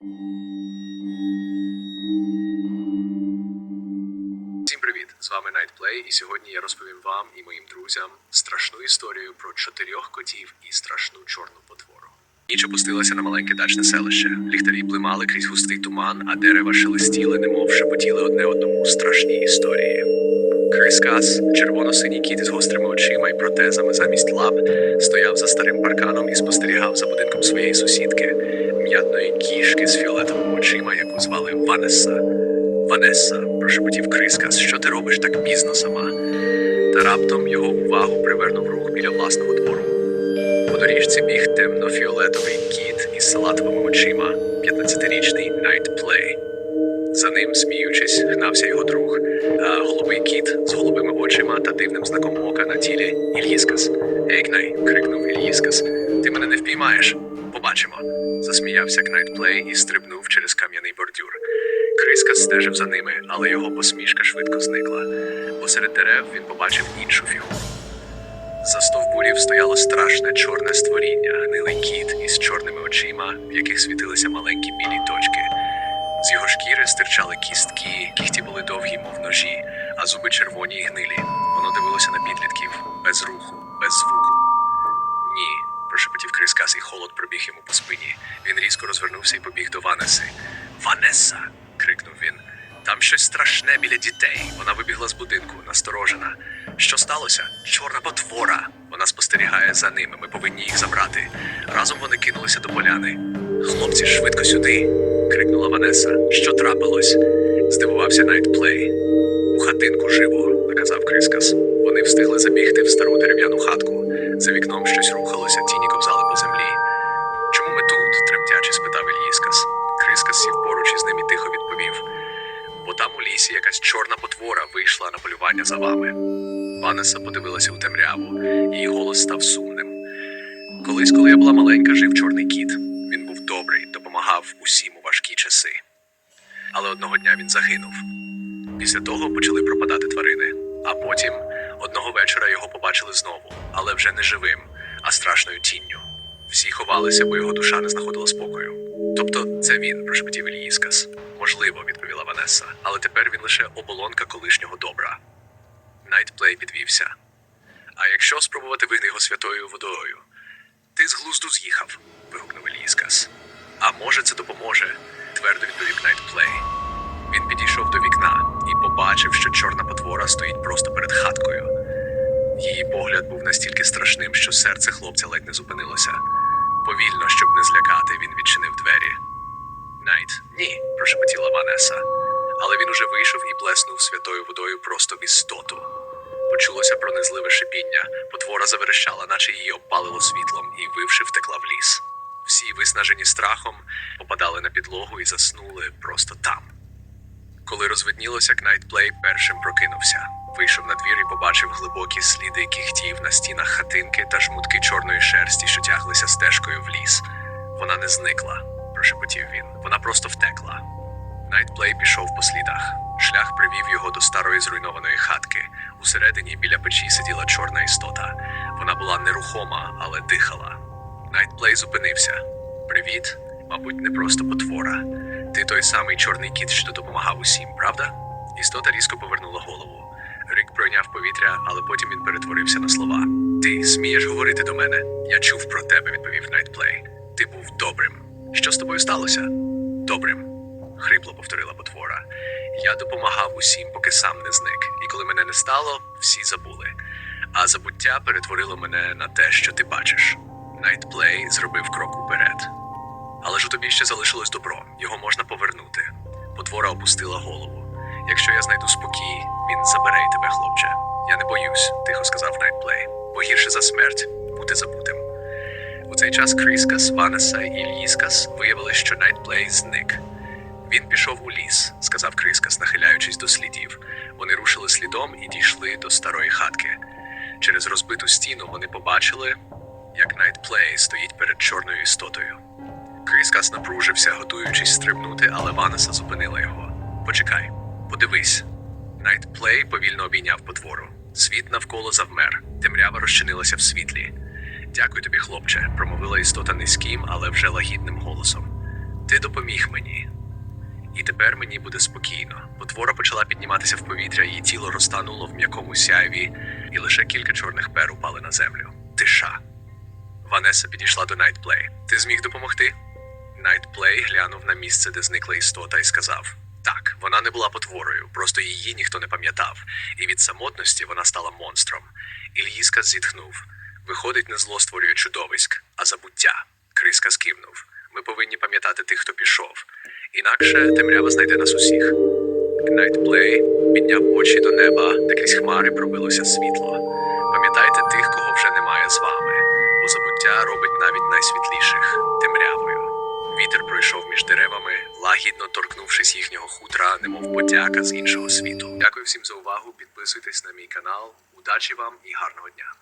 Всім привіт! З вами Nightplay, і сьогодні я розповім вам і моїм друзям страшну історію про чотирьох котів і страшну чорну потвору. Ніч опустилася на маленьке дачне селище. Ліхтарі блимали крізь густий туман, а дерева шелестіли, немов шепотіли одне одному страшні історії. Крис Кас, червоно-синій кіт із гострими очима і протезами замість лап, стояв за старим парканом і спостерігав за будинком своєї сусідки, м'ятної кішки з фіолетовими очима, яку звали Ванесса. Ванесса, прошепотів Крискас, що ти робиш так пізно сама. Та раптом його увагу привернув рух біля власного двору. По доріжці біг темно-фіолетовий кіт із салатовими очима, 15-річний Night Play. За ним, сміючись, гнався його друг, а голубий кіт з голубими очима та дивним знаком ока на тілі Ільїскас. Ейкнай, крикнув Ільїскас. Ти мене не впіймаєш. Побачимо. Засміявся Кнайтплей і стрибнув через кам'яний бордюр. Криска стежив за ними, але його посмішка швидко зникла. Посеред дерев він побачив іншу фігуру. За стовбурів стояло страшне чорне створіння, гнилий кіт із чорними очима, в яких світилися маленькі білі точки. З його шкіри стирчали кістки, кіхті були довгі, мов ножі, а зуби червоні й гнилі. Воно дивилося на підлітків без руху, без звуку. Пробіг йому по спині. Він різко розвернувся і побіг до Ванеси. Ванеса. крикнув він. Там щось страшне біля дітей. Вона вибігла з будинку, насторожена. Що сталося? Чорна потвора. Вона спостерігає за ними. Ми повинні їх забрати. Разом вони кинулися до поляни. Хлопці, швидко сюди. крикнула Ванеса. Що трапилось? Здивувався Найтплей. У хатинку живо, наказав Крискас. Вони встигли забігти в стару дерев'яну хатку. За вікном щось рухалося, тіні ковзали Бо там у лісі якась чорна потвора вийшла на полювання за вами. Ванеса подивилася у темряву, її голос став сумним. Колись, коли я була маленька, жив чорний кіт. Він був добрий, допомагав усім у важкі часи. Але одного дня він загинув. Після того почали пропадати тварини. А потім одного вечора його побачили знову, але вже не живим, а страшною тінню. Всі ховалися, бо його душа не знаходила спокою. Тобто, це він, прошепотів Ільїскас. Можливо, відповіла Ванеса, але тепер він лише оболонка колишнього добра. Найтплей підвівся. А якщо спробувати вийти його святою водою? Ти з глузду з'їхав, вигукнув Ільїскас. А може, це допоможе, твердо відповів Найтплей. Він підійшов до вікна і побачив, що чорна потвора стоїть просто перед хаткою. Її погляд був настільки страшним, що серце хлопця ледь не зупинилося. Ні, прошепотіла Ванеса. Але він уже вийшов і плеснув святою водою просто в істоту. Почулося пронизливе шипіння, потвора заверещала, наче її обпалило світлом, і вивши втекла в ліс. Всі, виснажені страхом, попадали на підлогу і заснули просто там. Коли розвиднілося, Кнайтплей першим прокинувся. Вийшов на двір і побачив глибокі сліди кігтів на стінах хатинки та жмутки чорної шерсті, що тяглися стежкою в ліс. Вона не зникла, прошепотів він. Вона просто втекла. Найтплей пішов по слідах. Шлях привів його до старої зруйнованої хатки. Усередині біля печі сиділа чорна істота. Вона була нерухома, але дихала. Найтплей зупинився. Привіт, мабуть, не просто потвора. Ти той самий чорний кіт, що допомагав усім, правда? Істота різко повернула голову. Рик пройняв повітря, але потім він перетворився на слова. Ти смієш говорити до мене? Я чув про тебе, відповів Найтплей. Ти був добрим. Що з тобою сталося? Добрим, хрипло повторила потвора. Я допомагав усім, поки сам не зник. І коли мене не стало, всі забули. А забуття перетворило мене на те, що ти бачиш. Найтплей зробив крок уперед. Але ж у тобі ще залишилось добро, його можна повернути. Потвора опустила голову. Якщо я знайду спокій, він забере тебе, хлопче. Я не боюсь, тихо сказав Найтплей. Бо гірше за смерть бути забутим. Цей час Кріскас, Ванеса і Ільїскас виявили, що Найтплей зник. Він пішов у ліс, сказав Кріскас, нахиляючись до слідів. Вони рушили слідом і дійшли до старої хатки. Через розбиту стіну вони побачили, як Найтплей стоїть перед чорною істотою. Кріскас напружився, готуючись стрибнути, але Ванеса зупинила його. Почекай, подивись. Найтплей повільно обійняв потвору. Світ навколо завмер, темрява розчинилася в світлі. Дякую тобі, хлопче, промовила істота низьким, але вже лагідним голосом. Ти допоміг мені. І тепер мені буде спокійно. Потвора почала підніматися в повітря, її тіло розтануло в м'якому сяйві, і лише кілька чорних пер упали на землю. Тиша. Ванеса підійшла до Найтплей. Ти зміг допомогти? Найтплей глянув на місце, де зникла істота, і сказав: Так, вона не була потворою, просто її ніхто не пам'ятав, і від самотності вона стала монстром. Ільїска зітхнув. Виходить, не зло створює чудовиськ, а забуття. Криска скивнув. Ми повинні пам'ятати тих, хто пішов. Інакше темрява знайде нас усіх. Найтплей підняв очі до неба, де крізь хмари пробилося світло. Пам'ятайте тих, кого вже немає з вами, бо забуття робить навіть найсвітліших темрявою. Вітер пройшов між деревами, лагідно торкнувшись їхнього хутра, немов подяка з іншого світу. Дякую всім за увагу. Підписуйтесь на мій канал. Удачі вам і гарного дня!